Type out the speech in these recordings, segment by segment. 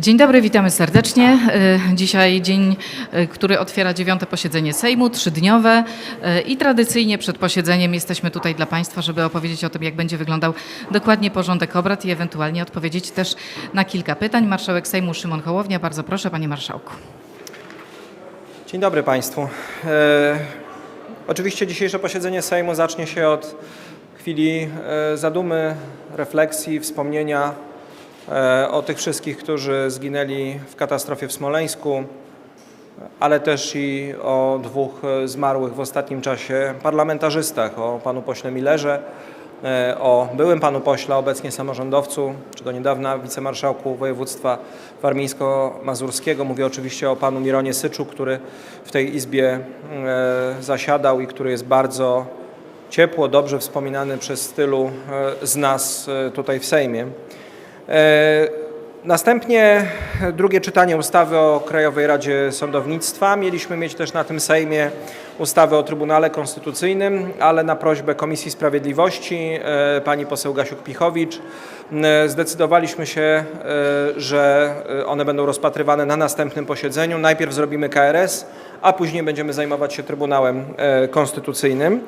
Dzień dobry, witamy serdecznie. E, Dzisiaj dzień, e, który otwiera dziewiąte posiedzenie Sejmu, trzydniowe e, i tradycyjnie przed posiedzeniem jesteśmy tutaj dla Państwa, żeby opowiedzieć o tym, jak będzie wyglądał dokładnie porządek obrad i ewentualnie odpowiedzieć też na kilka pytań. Marszałek Sejmu Szymon Hołownia, bardzo proszę Panie Marszałku. Dzień dobry Państwu. Oczywiście dzisiejsze posiedzenie Sejmu zacznie się od chwili zadumy, refleksji, wspomnienia o tych wszystkich, którzy zginęli w katastrofie w Smoleńsku, ale też i o dwóch e, zmarłych w ostatnim czasie parlamentarzystach, o panu pośle Millerze, e, o byłym panu pośle, obecnie samorządowcu, czy do niedawna wicemarszałku województwa warmińsko-mazurskiego. Mówię oczywiście o panu Mironie Syczu, który w tej izbie e, zasiadał i który jest bardzo ciepło, dobrze wspominany przez tylu e, z nas e, tutaj w Sejmie. E, Następnie drugie czytanie ustawy o Krajowej Radzie Sądownictwa. Mieliśmy mieć też na tym Sejmie ustawę o Trybunale Konstytucyjnym, ale na prośbę Komisji Sprawiedliwości e, pani poseł Gasiuk-Pichowicz e, zdecydowaliśmy się, e, że one będą rozpatrywane na następnym posiedzeniu. Najpierw zrobimy KRS, a później będziemy zajmować się Trybunałem Konstytucyjnym,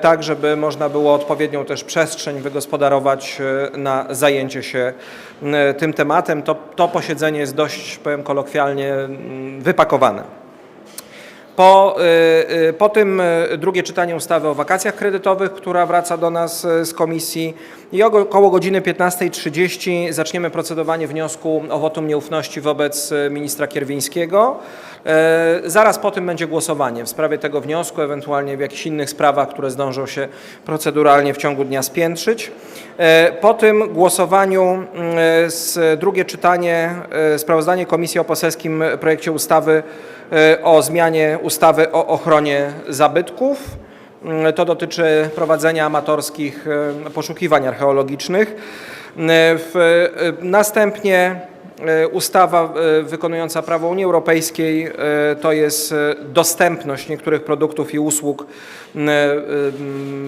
tak żeby można było odpowiednią też przestrzeń wygospodarować na zajęcie się tym tematem. To, to posiedzenie jest dość, powiem kolokwialnie, mm, wypakowane. Po, y, y, po tym y, drugie czytanie ustawy o wakacjach kredytowych, która wraca do nas z komisji i około godziny 15.30 zaczniemy procedowanie wniosku o wotum nieufności wobec ministra Kierwińskiego. Zaraz po tym będzie głosowanie w sprawie tego wniosku, ewentualnie w jakichś innych sprawach, które zdążą się proceduralnie w ciągu dnia spiętrzyć. E, Po tym głosowaniu mm, z drugie czytanie, e, sprawozdanie komisji o poselskim projekcie ustawy e, o zmianie ustawy o ochronie zabytków. Mm, To dotyczy prowadzenia amatorskich e, poszukiwań archeologicznych. E, e, następnie e, ustawa e, wykonująca prawo Unii Europejskiej e, to jest e, dostępność niektórych produktów i usług e,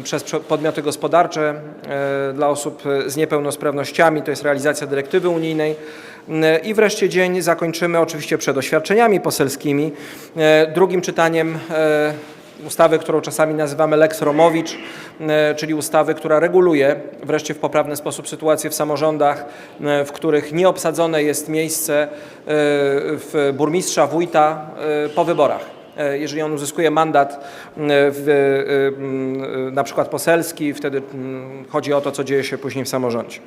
przez prze- podmioty gospodarcze e, dla osób e, z niepełnosprawnościami, to jest realizacja dyrektywy unijnej. I wreszcie dzień zakończymy oczywiście przed oświadczeniami poselskimi, e, drugim czytaniem e, ustawy, którą czasami nazywamy Lex Romowicz, e, czyli ustawy, która reguluje wreszcie w poprawny sposób sytuację w samorządach, e, w których nieobsadzone jest miejsce e, w burmistrza, wójta po wyborach. Jeżeli on uzyskuje mandat w, na przykład poselski, wtedy chodzi o to, co dzieje się później w samorządzie.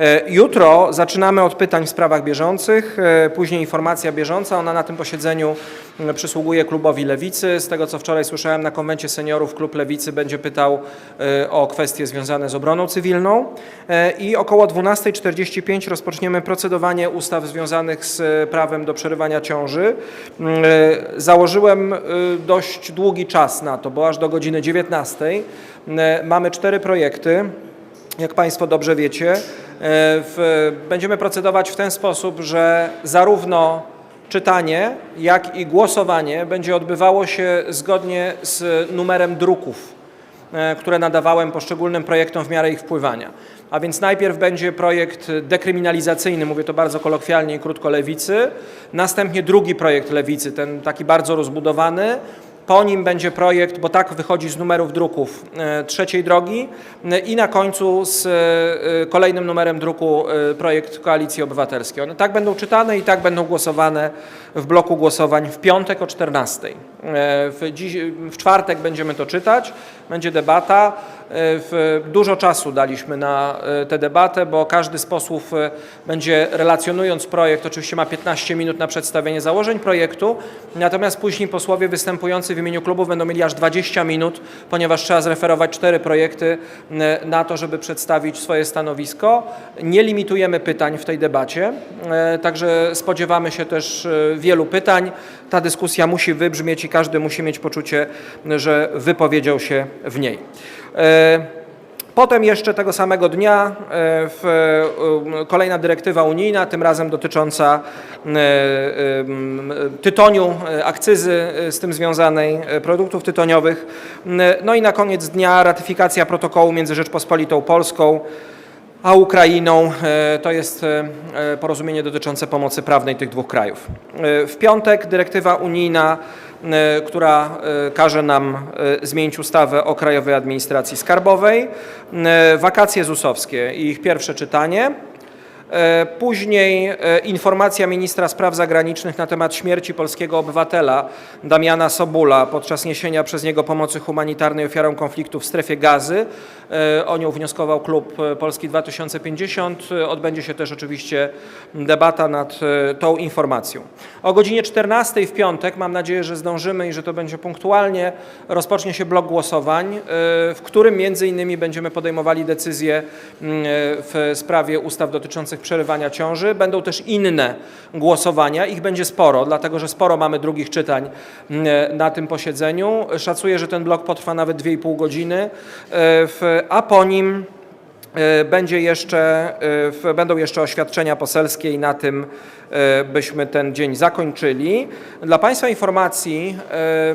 E, Jutro zaczynamy od pytań w sprawach bieżących, e, później informacja bieżąca. Ona na tym posiedzeniu m, przysługuje klubowi Lewicy. Z tego, co wczoraj słyszałem na konwencie seniorów, klub Lewicy będzie pytał e, o kwestie związane z obroną cywilną. I około 12.45 rozpoczniemy procedowanie ustaw związanych z prawem do przerywania ciąży. M, e, Założyłem dość długi czas na to, bo aż do godziny 19.00 e, mamy cztery projekty. Jak Państwo dobrze wiecie, w, będziemy procedować w ten sposób, że zarówno czytanie, jak i głosowanie będzie odbywało się zgodnie z numerem druków, e, które nadawałem poszczególnym projektom w miarę ich wpływania. A więc najpierw będzie projekt dekryminalizacyjny, mówię to bardzo kolokwialnie i krótko lewicy, następnie drugi projekt lewicy, ten taki bardzo rozbudowany, po nim będzie projekt, bo tak wychodzi z numerów druków e, trzeciej drogi e, i na końcu z e, kolejnym numerem druku projekt Koalicji Obywatelskiej. One tak będą czytane i tak będą głosowane w bloku głosowań w piątek o 14. E, W, dziś, w czwartek będziemy to czytać, będzie debata. E, W, dużo czasu daliśmy na e, tę debatę, bo każdy z posłów będzie relacjonując projekt, oczywiście ma 15 minut na przedstawienie założeń projektu, natomiast później posłowie występujący w imieniu klubu będą mieli aż 20 minut, ponieważ trzeba zreferować cztery projekty na to, żeby przedstawić swoje stanowisko. Nie limitujemy pytań w tej debacie, także spodziewamy się też wielu pytań. Ta dyskusja musi wybrzmieć i każdy musi mieć poczucie, że wypowiedział się w niej. E, Potem jeszcze tego samego dnia e, e, kolejna dyrektywa unijna, tym razem dotycząca tytoniu, akcyzy z tym związanej, produktów tytoniowych. No i na koniec dnia ratyfikacja protokołu między Rzeczpospolitą Polską a Ukrainą. E, To jest e, e, porozumienie dotyczące pomocy prawnej tych dwóch krajów. W piątek dyrektywa unijna, która każe nam zmienić ustawę o Krajowej Administracji Skarbowej. Wakacje ZUS-owskie i ich pierwsze czytanie. E, Później e, informacja ministra spraw zagranicznych na temat śmierci polskiego obywatela Damiana Sobula podczas niesienia przez niego pomocy humanitarnej ofiarom konfliktu w strefie gazy. E, O nią wnioskował klub Polski 2050. E, Odbędzie się też oczywiście debata nad tą informacją. O godzinie 14 w piątek, mam nadzieję, że zdążymy i że to będzie punktualnie, rozpocznie się blok głosowań, w którym między innymi będziemy podejmowali decyzje mm, w sprawie ustaw dotyczących przerywania ciąży. Będą też inne głosowania, ich będzie sporo, dlatego że sporo mamy drugich czytań mm, na tym posiedzeniu. Szacuję, że ten blok potrwa nawet 2,5 godziny, e, a po nim e, będzie jeszcze, e, będą jeszcze oświadczenia poselskie i na tym e, byśmy ten dzień zakończyli. Dla Państwa informacji, e,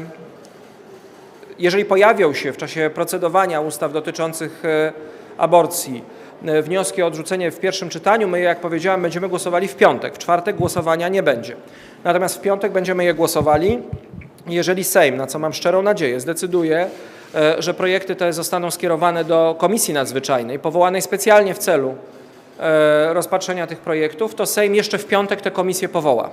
jeżeli pojawią się w czasie procedowania ustaw dotyczących e, aborcji e, wnioski o odrzucenie w pierwszym czytaniu, my, jak powiedziałem, będziemy głosowali w piątek. W czwartek głosowania nie będzie. Natomiast w piątek będziemy je głosowali. Jeżeli Sejm, na co mam szczerą nadzieję, zdecyduje, e, że projekty te zostaną skierowane do Komisji Nadzwyczajnej, powołanej specjalnie w celu e, rozpatrzenia tych projektów, to Sejm jeszcze w piątek tę komisję powoła.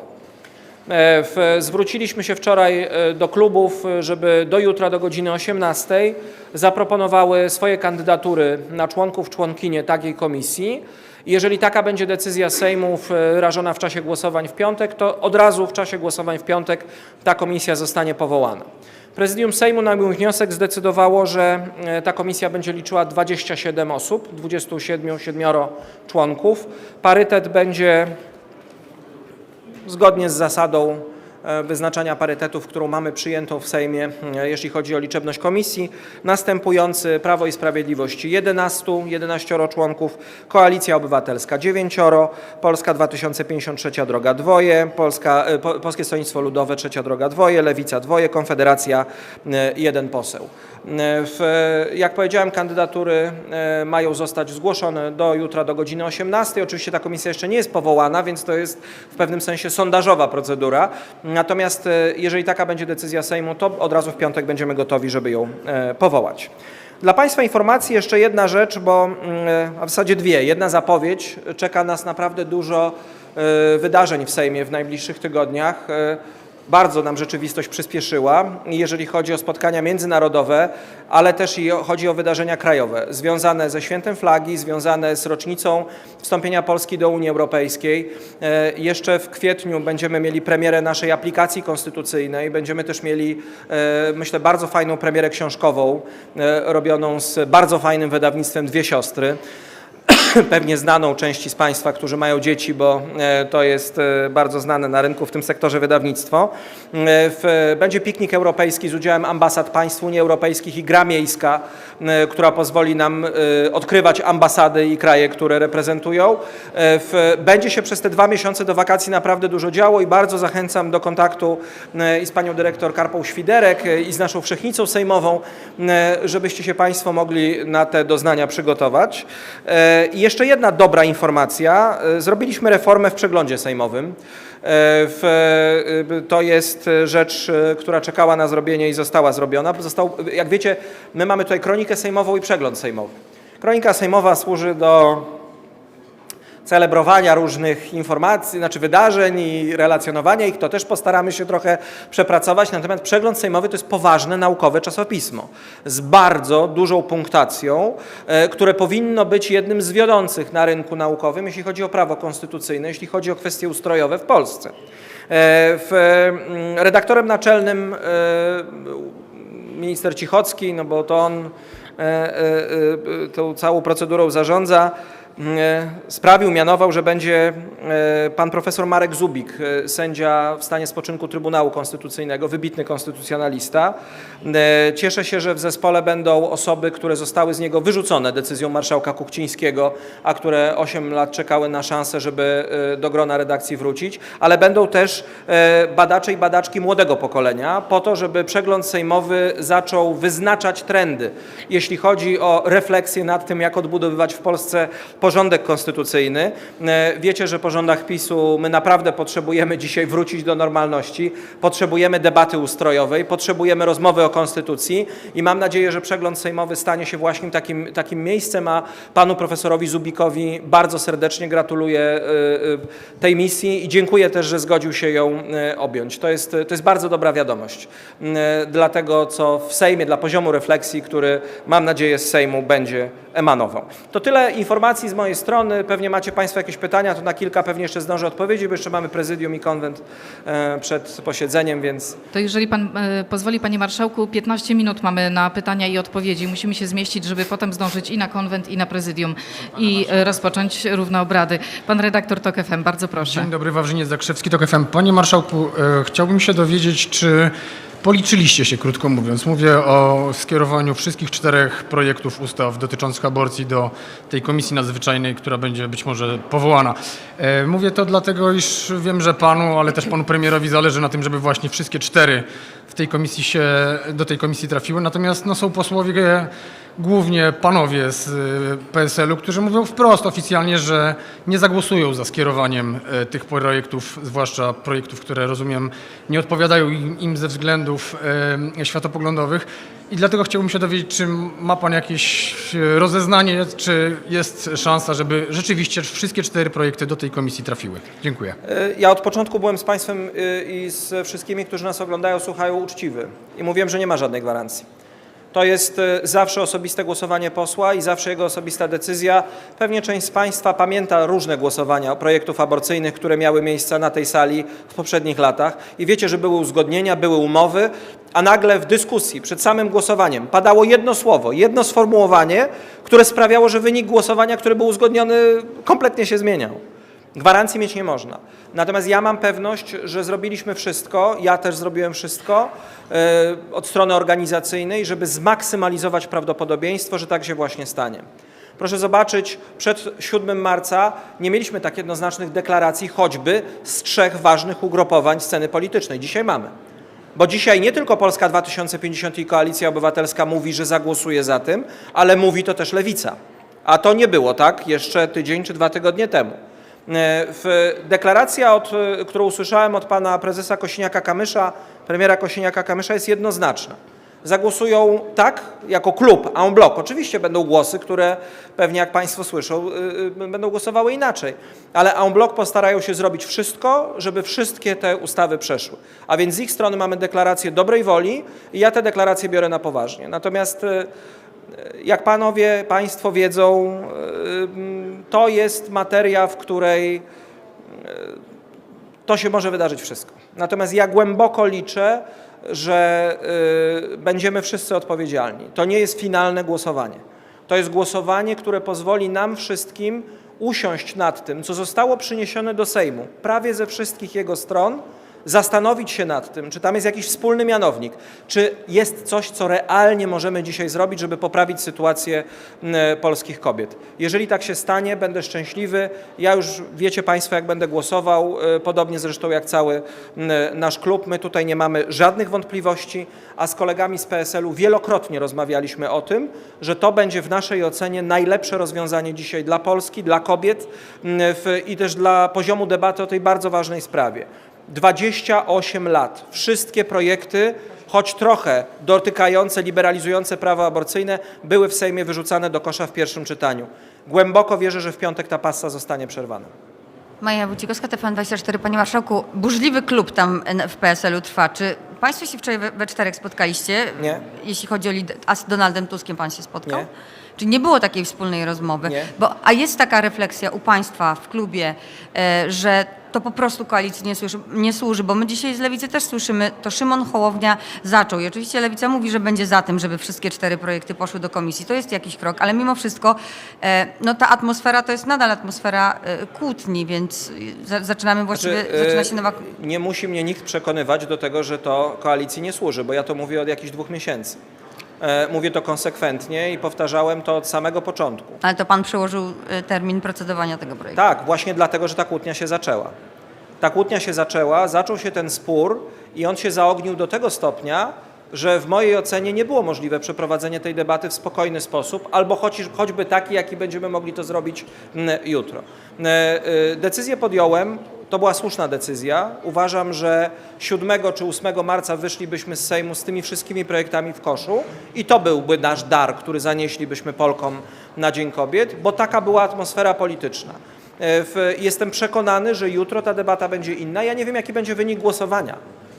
E, w- Zwróciliśmy się wczoraj e, do klubów, e, żeby do jutra do godziny 18 zaproponowały swoje kandydatury na członków, członkinie takiej komisji. Jeżeli taka będzie decyzja Sejmu wyrażona w czasie głosowań w piątek, to od razu w czasie głosowań w piątek ta komisja zostanie powołana. Prezydium Sejmu na mój wniosek zdecydowało, że ta komisja będzie liczyła 27 osób, 27 siedmioro członków. Parytet będzie zgodnie z zasadą wyznaczania parytetów, którą mamy przyjętą w Sejmie, e, jeśli chodzi o liczebność komisji. Następujący Prawo i Sprawiedliwość 11, 11 członków, Koalicja Obywatelska 9, Polska 2053 droga dwoje, Polska, e, po, Polskie Stronnictwo Ludowe trzecia droga dwoje, Lewica dwoje, Konfederacja e, jeden poseł. E, W, jak powiedziałem, kandydatury e, mają zostać zgłoszone do jutra do godziny 18. Oczywiście ta komisja jeszcze nie jest powołana, więc to jest w pewnym sensie sondażowa procedura. Natomiast e, jeżeli taka będzie decyzja Sejmu, to od razu w piątek będziemy gotowi, żeby ją e, powołać. Dla Państwa informacji jeszcze jedna rzecz, bo, mm, a w zasadzie dwie. Jedna zapowiedź. Czeka nas naprawdę dużo e, wydarzeń w Sejmie w najbliższych tygodniach. Bardzo nam rzeczywistość przyspieszyła, jeżeli chodzi o spotkania międzynarodowe, ale też i chodzi o wydarzenia krajowe, związane ze świętem flagi, związane z rocznicą wstąpienia Polski do Unii Europejskiej. E, Jeszcze w kwietniu będziemy mieli premierę naszej aplikacji konstytucyjnej, będziemy też mieli, e, myślę, bardzo fajną premierę książkową, e, robioną z bardzo fajnym wydawnictwem Dwie Siostry pewnie znaną części z Państwa, którzy mają dzieci, bo e, to jest e, bardzo znane na rynku w tym sektorze wydawnictwo. E, Będzie piknik europejski z udziałem ambasad państw Unii Europejskich i gra miejska, która pozwoli nam odkrywać ambasady i kraje, które reprezentują. Będzie się przez te dwa miesiące do wakacji naprawdę dużo działo i bardzo zachęcam do kontaktu i z panią dyrektor Karpą Świderek i z naszą wszechnicą sejmową, żebyście się Państwo mogli na te doznania przygotować. Jeszcze jedna dobra informacja. E, Zrobiliśmy reformę w przeglądzie sejmowym. E, W, e, to jest rzecz, która czekała na zrobienie i została zrobiona. Został, jak wiecie, my mamy tutaj kronikę sejmową i przegląd sejmowy. Kronika sejmowa służy do celebrowania różnych informacji, znaczy wydarzeń i relacjonowania ich, to też postaramy się trochę przepracować. Natomiast przegląd sejmowy to jest poważne naukowe czasopismo z bardzo dużą punktacją, e, które powinno być jednym z wiodących na rynku naukowym, jeśli chodzi o prawo konstytucyjne, jeśli chodzi o kwestie ustrojowe w Polsce. E, mm, redaktorem naczelnym e, minister Cichocki, no bo to on tą całą procedurą zarządza, sprawił, mianował, że będzie e, pan profesor Marek Zubik, e, sędzia w stanie spoczynku Trybunału Konstytucyjnego, wybitny konstytucjonalista. E, Cieszę się, że w zespole będą osoby, które zostały z niego wyrzucone decyzją marszałka Kuchcińskiego, a które 8 lat czekały na szansę, żeby do grona redakcji wrócić, ale będą też badacze i badaczki młodego pokolenia, po to, żeby przegląd sejmowy zaczął wyznaczać trendy, jeśli chodzi o refleksję nad tym, jak odbudowywać w Polsce porządek konstytucyjny. E, Wiecie, że po rządach PiSu my naprawdę potrzebujemy dzisiaj wrócić do normalności, potrzebujemy debaty ustrojowej, potrzebujemy rozmowy o konstytucji i mam nadzieję, że przegląd sejmowy stanie się właśnie takim, takim miejscem, a panu profesorowi Zubikowi bardzo serdecznie gratuluję e, e, tej misji i dziękuję też, że zgodził się ją objąć. To jest, to jest bardzo dobra wiadomość dla tego, co w Sejmie, dla poziomu refleksji, który mam nadzieję z Sejmu będzie emanował. To tyle informacji z mojej strony. Pewnie macie Państwo jakieś pytania, to na kilka pewnie jeszcze zdążę odpowiedzieć, bo jeszcze mamy prezydium i konwent e, przed posiedzeniem, więc To jeżeli pan e, pozwoli, panie marszałku, 15 minut mamy na pytania i odpowiedzi. Musimy się zmieścić, żeby potem zdążyć i na konwent, i na prezydium i e, rozpocząć równe obrady. Pan redaktor TOK FM, bardzo proszę. Dzień dobry, Wawrzyniec Zakrzewski, TOK FM. Panie Marszałku, chciałbym się dowiedzieć, czy policzyliście się, krótko mówiąc. Mówię o skierowaniu wszystkich czterech projektów ustaw dotyczących aborcji do tej komisji nadzwyczajnej, która będzie być może powołana. E, Mówię to dlatego, iż wiem, że panu, ale też panu premierowi zależy na tym, żeby właśnie wszystkie cztery w tej komisji się, do tej komisji trafiły. Natomiast no, są posłowie głównie panowie z y, PSL-u, którzy mówią wprost oficjalnie, że nie zagłosują za skierowaniem y, tych projektów, zwłaszcza projektów, które rozumiem nie odpowiadają im ze względów y, światopoglądowych. I dlatego chciałbym się dowiedzieć, czy ma pan jakieś rozeznanie, czy jest szansa, żeby rzeczywiście wszystkie cztery projekty do tej komisji trafiły. Dziękuję. Ja od początku byłem z Państwem i z wszystkimi, którzy nas oglądają, słuchają uczciwy i mówiłem, że nie ma żadnej gwarancji. To jest e, zawsze osobiste głosowanie posła i zawsze jego osobista decyzja. Pewnie część z Państwa pamięta różne głosowania projektów aborcyjnych, które miały miejsce na tej sali w poprzednich latach i wiecie, że były uzgodnienia, były umowy, a nagle w dyskusji przed samym głosowaniem padało jedno słowo, jedno sformułowanie, które sprawiało, że wynik głosowania, który był uzgodniony, kompletnie się zmieniał. Gwarancji mieć nie można. Natomiast ja mam pewność, że zrobiliśmy wszystko, ja też zrobiłem wszystko e, od strony organizacyjnej, żeby zmaksymalizować prawdopodobieństwo, że tak się właśnie stanie. Proszę zobaczyć, przed 7 marca nie mieliśmy tak jednoznacznych deklaracji choćby z trzech ważnych ugrupowań sceny politycznej. Dzisiaj mamy. Bo dzisiaj nie tylko Polska 2050 i Koalicja Obywatelska mówi, że zagłosuje za tym, ale mówi to też Lewica. A to nie było tak jeszcze tydzień czy dwa tygodnie temu. E, W deklaracja, od, e, którą usłyszałem od pana prezesa Kosiniaka-Kamysza, premiera Kosiniaka-Kamysza jest jednoznaczna. Zagłosują tak, jako klub, en bloc. Oczywiście będą głosy, które pewnie, jak państwo słyszą, y, będą głosowały inaczej. Ale en bloc postarają się zrobić wszystko, żeby wszystkie te ustawy przeszły. A więc z ich strony mamy deklarację dobrej woli i ja te deklaracje biorę na poważnie. Natomiast jak panowie, państwo wiedzą, y, to jest materia, w której y, to się może wydarzyć wszystko. Natomiast ja głęboko liczę, że y, będziemy wszyscy odpowiedzialni. To nie jest finalne głosowanie. To jest głosowanie, które pozwoli nam wszystkim usiąść nad tym, co zostało przyniesione do Sejmu, prawie ze wszystkich jego stron, zastanowić się nad tym, czy tam jest jakiś wspólny mianownik, czy jest coś, co realnie możemy dzisiaj zrobić, żeby poprawić sytuację polskich kobiet. Jeżeli tak się stanie, będę szczęśliwy. Ja już wiecie Państwo, jak będę głosował, e, podobnie zresztą jak cały nasz klub. My tutaj nie mamy żadnych wątpliwości, a z kolegami z PSL-u wielokrotnie rozmawialiśmy o tym, że to będzie w naszej ocenie najlepsze rozwiązanie dzisiaj dla Polski, dla kobiet i też dla poziomu debaty o tej bardzo ważnej sprawie. 28 lat. Wszystkie projekty, choć trochę dotykające, liberalizujące prawo aborcyjne, były w Sejmie wyrzucane do kosza w pierwszym czytaniu. Głęboko wierzę, że w piątek ta passa zostanie przerwana. Maja Wójcikowska, TVN24. Panie Marszałku, burzliwy klub tam w PSL-u trwa. Czy Państwo się wczoraj we, we czterech spotkaliście? Nie. Jeśli chodzi o a z Donaldem Tuskiem Pan się spotkał? Nie. Czy nie było takiej wspólnej rozmowy? Nie. Bo, a jest taka refleksja u Państwa w klubie, e, że to po prostu koalicji nie, służy, nie służy, bo my dzisiaj z Lewicy też słyszymy, to Szymon Hołownia zaczął i oczywiście Lewica mówi, że będzie za tym, żeby wszystkie cztery projekty poszły do komisji. To jest jakiś krok, ale mimo wszystko e, no ta atmosfera to jest nadal atmosfera e, kłótni, więc za, zaczynamy właściwie, Znaczy, e, zaczyna się nowa... Nie musi mnie nikt przekonywać do tego, że to koalicji nie służy, bo ja to mówię od jakichś dwóch miesięcy. E, Mówię to konsekwentnie i powtarzałem to od samego początku. Ale to pan przełożył e, termin procedowania tego projektu. Tak, właśnie dlatego, że ta kłótnia się zaczęła. Ta kłótnia się zaczęła, zaczął się ten spór i on się zaognił do tego stopnia, że w mojej ocenie nie było możliwe przeprowadzenie tej debaty w spokojny sposób, albo choć, choćby taki, jaki będziemy mogli to zrobić mm, jutro. E, Decyzję podjąłem, to była słuszna decyzja. Uważam, że 7 czy 8 marca wyszlibyśmy z Sejmu z tymi wszystkimi projektami w koszu i to byłby nasz dar, który zanieślibyśmy Polkom na Dzień Kobiet, bo taka była atmosfera polityczna. E, Jestem przekonany, że jutro ta debata będzie inna. Ja nie wiem, jaki będzie wynik głosowania.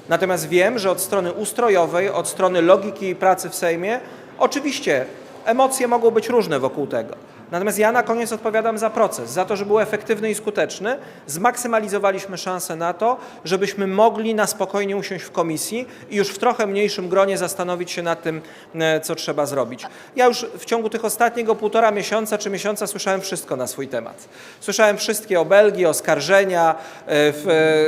Natomiast wiem, że od strony ustrojowej, od strony logiki pracy w Sejmie, oczywiście emocje mogą być różne wokół tego. Natomiast ja na koniec odpowiadam za proces, za to, żeby był efektywny i skuteczny. Zmaksymalizowaliśmy szansę na to, żebyśmy mogli na spokojnie usiąść w komisji i już w trochę mniejszym gronie zastanowić się nad tym, e, co trzeba zrobić. Ja już w ciągu tych ostatniego półtora miesiąca czy miesiąca słyszałem wszystko na swój temat. Słyszałem wszystkie obelgi, oskarżenia, e,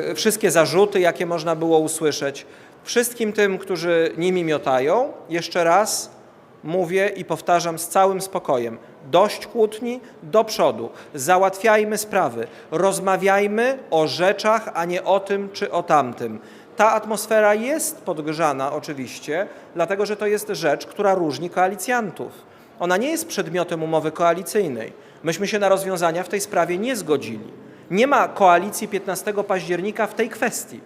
e, wszystkie zarzuty, jakie można było usłyszeć. Wszystkim tym, którzy nimi miotają, jeszcze raz mówię i powtarzam z całym spokojem: dość kłótni, do przodu, załatwiajmy sprawy, rozmawiajmy o rzeczach, a nie o tym czy o tamtym. Ta atmosfera jest podgrzana oczywiście, dlatego że to jest rzecz, która różni koalicjantów. Ona nie jest przedmiotem umowy koalicyjnej. Myśmy się na rozwiązania w tej sprawie nie zgodzili. Nie ma koalicji 15 października w tej kwestii.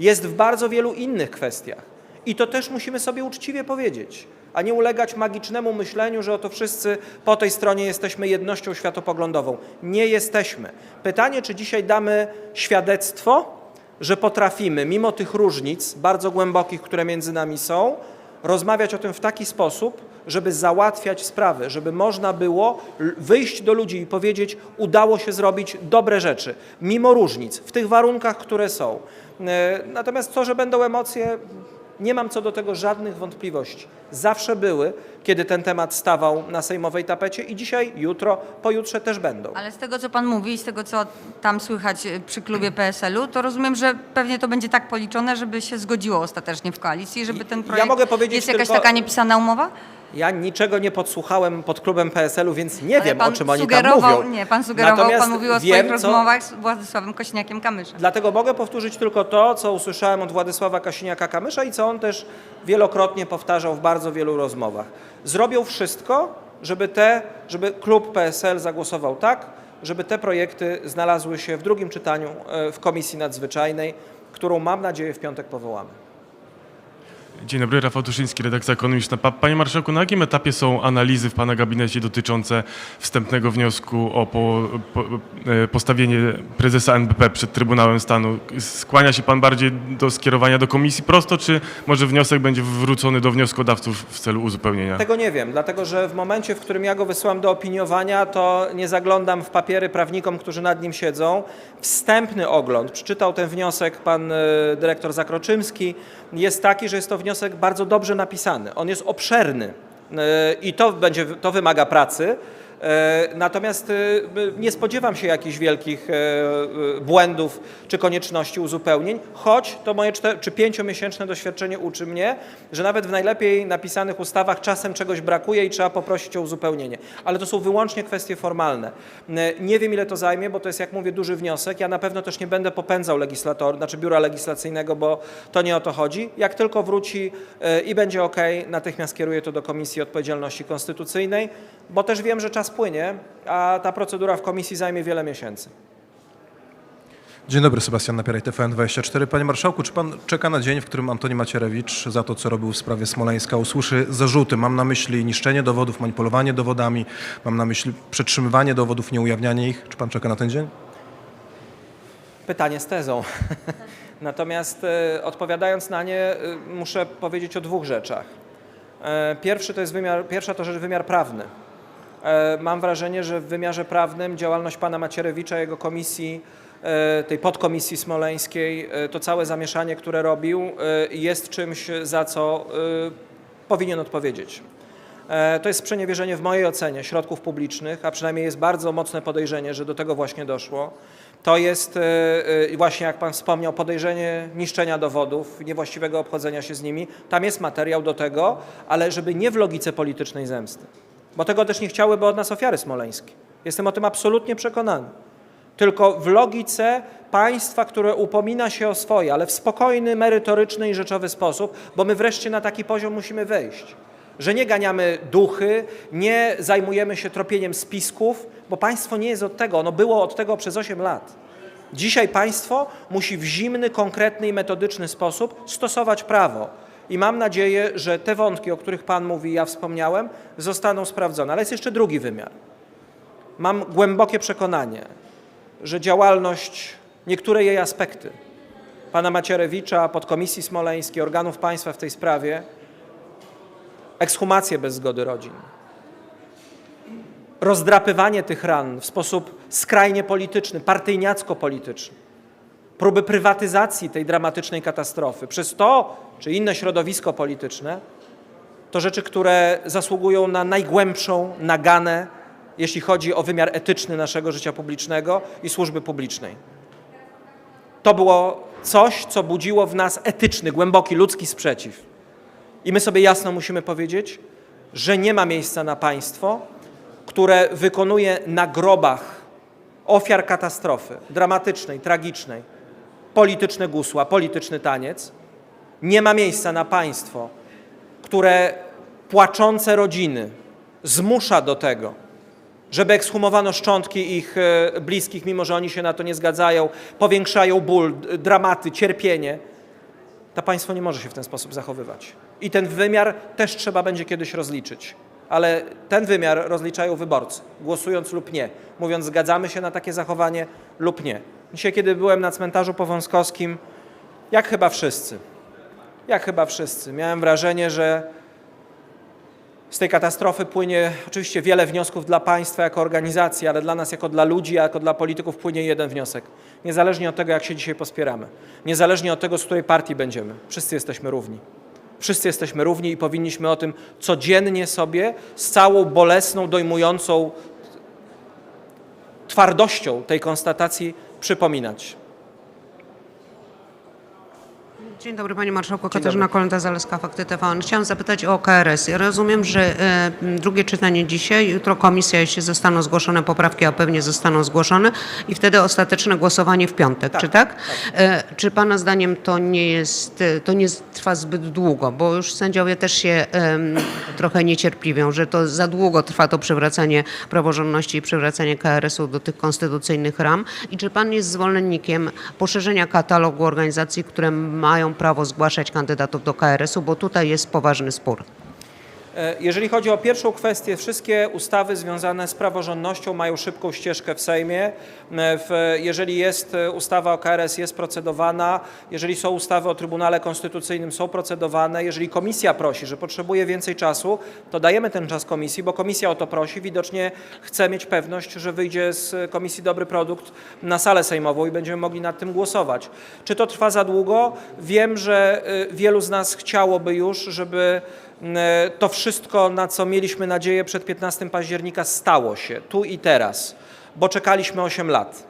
Jest w bardzo wielu innych kwestiach. I to też musimy sobie uczciwie powiedzieć, a nie ulegać magicznemu myśleniu, że oto wszyscy po tej stronie jesteśmy jednością światopoglądową. Nie jesteśmy. Pytanie, czy dzisiaj damy świadectwo, że potrafimy, mimo tych różnic bardzo głębokich, które między nami są, rozmawiać o tym w taki sposób, żeby załatwiać sprawy, żeby można było wyjść do ludzi i powiedzieć, udało się zrobić dobre rzeczy, mimo różnic, w tych warunkach, które są. E, Natomiast to, że będą emocje, nie mam co do tego żadnych wątpliwości. Zawsze były, kiedy ten temat stawał na sejmowej tapecie i dzisiaj, jutro, pojutrze też będą. Ale z tego, co pan mówi i z tego, co tam słychać y, przy klubie PSL-u, to rozumiem, że pewnie to będzie tak policzone, żeby się zgodziło ostatecznie w koalicji, żeby ten Ja projekt... mogę powiedzieć Jest jakaś tylko- taka niepisana umowa? Ja niczego nie podsłuchałem pod klubem PSL-u, więc nie Ale wiem, pan o czym oni tam sugerował, mówią. Nie, pan sugerował, Natomiast pan mówił o wiem, swoich co- rozmowach z Władysławem Kośniakiem-Kamyszem. Dlatego mogę powtórzyć tylko to, co usłyszałem od Władysława Kasiniaka-Kamysza i co on też wielokrotnie powtarzał w bardzo wielu rozmowach. Zrobią wszystko, żeby, te, żeby klub PSL zagłosował tak, żeby te projekty znalazły się w drugim czytaniu e, w Komisji Nadzwyczajnej, którą mam nadzieję w piątek powołamy. Dzień dobry, Rafał Tuszyński, redakcja ekonomiczna. Pa- Panie Marszałku, na jakim etapie są analizy w Pana gabinecie dotyczące wstępnego wniosku o po, po, e, postawienie prezesa NBP przed Trybunałem Stanu? Skłania się Pan bardziej do skierowania do komisji prosto, czy może wniosek będzie wrócony do wnioskodawców w celu uzupełnienia? Tego nie wiem, dlatego że w momencie, w którym ja go wysyłam do opiniowania, to nie zaglądam w papiery prawnikom, którzy nad nim siedzą. Wstępny ogląd, przeczytał ten wniosek pan e, dyrektor Zakroczymski, jest taki, że jest to wniosek bardzo dobrze napisany. On jest obszerny e, i to, będzie, to wymaga pracy. E, Natomiast e, nie spodziewam się jakichś wielkich e, błędów czy konieczności uzupełnień, choć to moje czter- czy pięciomiesięczne doświadczenie uczy mnie, że nawet w najlepiej napisanych ustawach czasem czegoś brakuje i trzeba poprosić o uzupełnienie. Ale to są wyłącznie kwestie formalne. Nie wiem ile to zajmie, bo to jest jak mówię duży wniosek. Ja na pewno też nie będę popędzał legislator, znaczy biura legislacyjnego, bo to nie o to chodzi. Jak tylko wróci i będzie ok, natychmiast kieruję to do Komisji Odpowiedzialności Konstytucyjnej, bo też wiem, że czas płynie, a ta procedura w komisji zajmie wiele miesięcy. Dzień dobry, Sebastian Napieraj, TVN24. Panie Marszałku, czy Pan czeka na dzień, w którym Antoni Macierewicz za to, co robił w sprawie Smoleńska, usłyszy zarzuty? Mam na myśli niszczenie dowodów, manipulowanie dowodami, mam na myśli przetrzymywanie dowodów, nieujawnianie ich. Czy Pan czeka na ten dzień? Pytanie z tezą. Natomiast e, odpowiadając na nie, e, muszę powiedzieć o dwóch rzeczach. E, Pierwszy to jest wymiar, pierwsza to rzecz wymiar prawny. E, Mam wrażenie, że w wymiarze prawnym działalność pana Macierewicza, jego komisji, e, tej podkomisji smoleńskiej, e, to całe zamieszanie, które robił, jest czymś, za co powinien odpowiedzieć. To jest sprzeniewierzenie w mojej ocenie środków publicznych, a przynajmniej jest bardzo mocne podejrzenie, że do tego właśnie doszło. To jest właśnie, jak Pan wspomniał, podejrzenie niszczenia dowodów, niewłaściwego obchodzenia się z nimi. Tam jest materiał do tego, ale żeby nie w logice politycznej zemsty. Bo tego też nie chciałyby od nas ofiary smoleńskie. Jestem o tym absolutnie przekonany. Tylko w logice państwa, które upomina się o swoje, ale w spokojny, merytoryczny i rzeczowy sposób, bo my wreszcie na taki poziom musimy wejść. Że nie ganiamy duchy, nie zajmujemy się tropieniem spisków, bo państwo nie jest od tego, ono było od tego przez 8 lat. Dzisiaj państwo musi w zimny, konkretny i metodyczny sposób stosować prawo. I mam nadzieję, że te wątki, o których Pan mówi, ja wspomniałem, zostaną sprawdzone. Ale jest jeszcze drugi wymiar. Mam głębokie przekonanie, że działalność, niektóre jej aspekty pana Macierewicza, podkomisji smoleńskiej, organów państwa w tej sprawie, ekshumacje bez zgody rodzin, rozdrapywanie tych ran w sposób skrajnie polityczny, partyjniacko-polityczny, próby prywatyzacji tej dramatycznej katastrofy przez to czy inne środowisko polityczne, to rzeczy, które zasługują na najgłębszą naganę, jeśli chodzi o wymiar etyczny naszego życia publicznego i służby publicznej. To było coś, co budziło w nas etyczny, głęboki ludzki sprzeciw. I my sobie jasno musimy powiedzieć, że nie ma miejsca na państwo, które wykonuje na grobach ofiar katastrofy dramatycznej, tragicznej, polityczne gusła, polityczny taniec. Nie ma miejsca na państwo, które płaczące rodziny zmusza do tego, żeby ekshumowano szczątki ich e, bliskich, mimo że oni się na to nie zgadzają, powiększają ból, dramaty, cierpienie. To państwo nie może się w ten sposób zachowywać. I ten wymiar też trzeba będzie kiedyś rozliczyć. Ale ten wymiar rozliczają wyborcy, głosując lub nie, mówiąc zgadzamy się na takie zachowanie lub nie. Dzisiaj, kiedy byłem na cmentarzu powązkowskim, jak chyba wszyscy, jak chyba wszyscy, miałem wrażenie, że z tej katastrofy płynie oczywiście wiele wniosków dla państwa jako organizacji, ale dla nas jako dla ludzi, jako dla polityków płynie jeden wniosek. Niezależnie od tego, jak się dzisiaj pospieramy, niezależnie od tego, z której partii będziemy, wszyscy jesteśmy równi. Wszyscy jesteśmy równi i powinniśmy o tym codziennie sobie z całą bolesną, dojmującą twardością tej konstatacji przypominać. Dzień dobry Panie Marszałku, Katarzyna Kolenda-Zaleska, Fakty TVN. Chciałam zapytać o KRS. Ja rozumiem, że e, drugie czytanie dzisiaj, jutro komisja, jeśli zostaną zgłoszone poprawki, a pewnie zostaną zgłoszone i wtedy ostateczne głosowanie w piątek, czy tak? E, czy Pana zdaniem to nie jest, e, to nie trwa zbyt długo, bo już sędziowie też się trochę niecierpliwią, że to za długo trwa to przywracanie praworządności i przywracanie KRS-u do tych konstytucyjnych ram i czy Pan jest zwolennikiem poszerzenia katalogu organizacji, które mają prawo zgłaszać kandydatów do KRS-u, bo tutaj jest poważny spór. E, Jeżeli chodzi o pierwszą kwestię, wszystkie ustawy związane z praworządnością mają szybką ścieżkę w Sejmie. E, jeżeli jest e, ustawa o KRS, jest procedowana. Jeżeli są ustawy o Trybunale Konstytucyjnym, są procedowane. Jeżeli komisja prosi, że potrzebuje więcej czasu, to dajemy ten czas komisji, bo komisja o to prosi. Widocznie chce mieć pewność, że wyjdzie z komisji dobry produkt na salę sejmową i będziemy mogli nad tym głosować. Czy to trwa za długo? Wiem, że wielu z nas chciałoby już, żeby to wszystko, na co mieliśmy nadzieję przed 15 października, stało się tu i teraz, bo czekaliśmy 8 lat.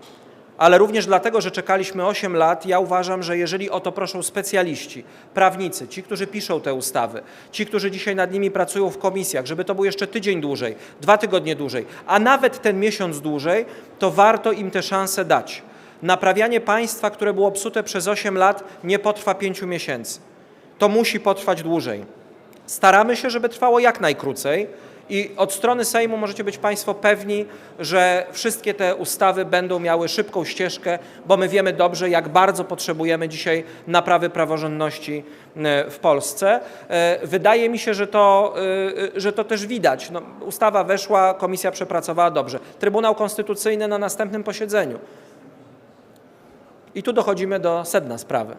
Ale również dlatego, że czekaliśmy 8 lat, ja uważam, że jeżeli o to proszą specjaliści, prawnicy, ci, którzy piszą te ustawy, ci, którzy dzisiaj nad nimi pracują w komisjach, żeby to był jeszcze tydzień dłużej, dwa tygodnie dłużej, a nawet ten miesiąc dłużej, to warto im tę szansę dać. Naprawianie państwa, które było psute przez 8 lat, nie potrwa 5 miesięcy. To musi potrwać dłużej. Staramy się, żeby trwało jak najkrócej i od strony Sejmu możecie być Państwo pewni, że wszystkie te ustawy będą miały szybką ścieżkę, bo my wiemy dobrze, jak bardzo potrzebujemy dzisiaj naprawy praworządności e, w Polsce. E, Wydaje mi się, że to, e, że to też widać. No, ustawa weszła, komisja przepracowała dobrze. Trybunał Konstytucyjny na następnym posiedzeniu. I tu dochodzimy do sedna sprawy,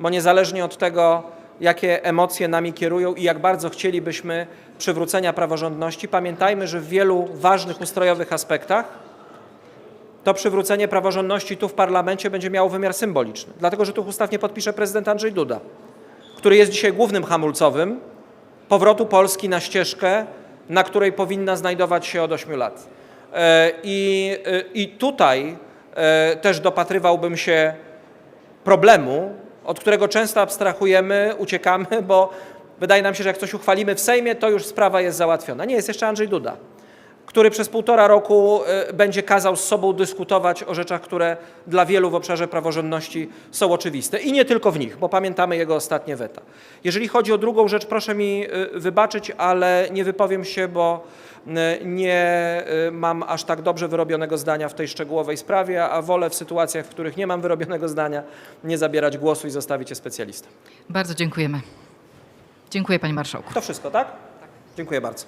bo niezależnie od tego, jakie emocje nami kierują i jak bardzo chcielibyśmy przywrócenia praworządności, pamiętajmy, że w wielu ważnych ustrojowych aspektach to przywrócenie praworządności tu w parlamencie będzie miało wymiar symboliczny, dlatego że tych ustaw nie podpisze prezydent Andrzej Duda, który jest dzisiaj głównym hamulcowym powrotu Polski na ścieżkę, na której powinna znajdować się od 8 lat. E, I, e, i tutaj e, też dopatrywałbym się problemu, od którego często abstrahujemy, uciekamy, bo wydaje nam się, że jak coś uchwalimy w Sejmie, to już sprawa jest załatwiona. Nie, jest jeszcze Andrzej Duda. Który przez półtora roku e, będzie kazał z sobą dyskutować o rzeczach, które dla wielu w obszarze praworządności są oczywiste. I nie tylko w nich, bo pamiętamy jego ostatnie weta. Jeżeli chodzi o drugą rzecz, proszę mi e, wybaczyć, ale nie wypowiem się, bo e, nie mam aż tak dobrze wyrobionego zdania w tej szczegółowej sprawie, a wolę w sytuacjach, w których nie mam wyrobionego zdania, nie zabierać głosu i zostawić je specjalistom. Bardzo dziękujemy. Dziękuję panie marszałku. To wszystko, tak? Dziękuję bardzo.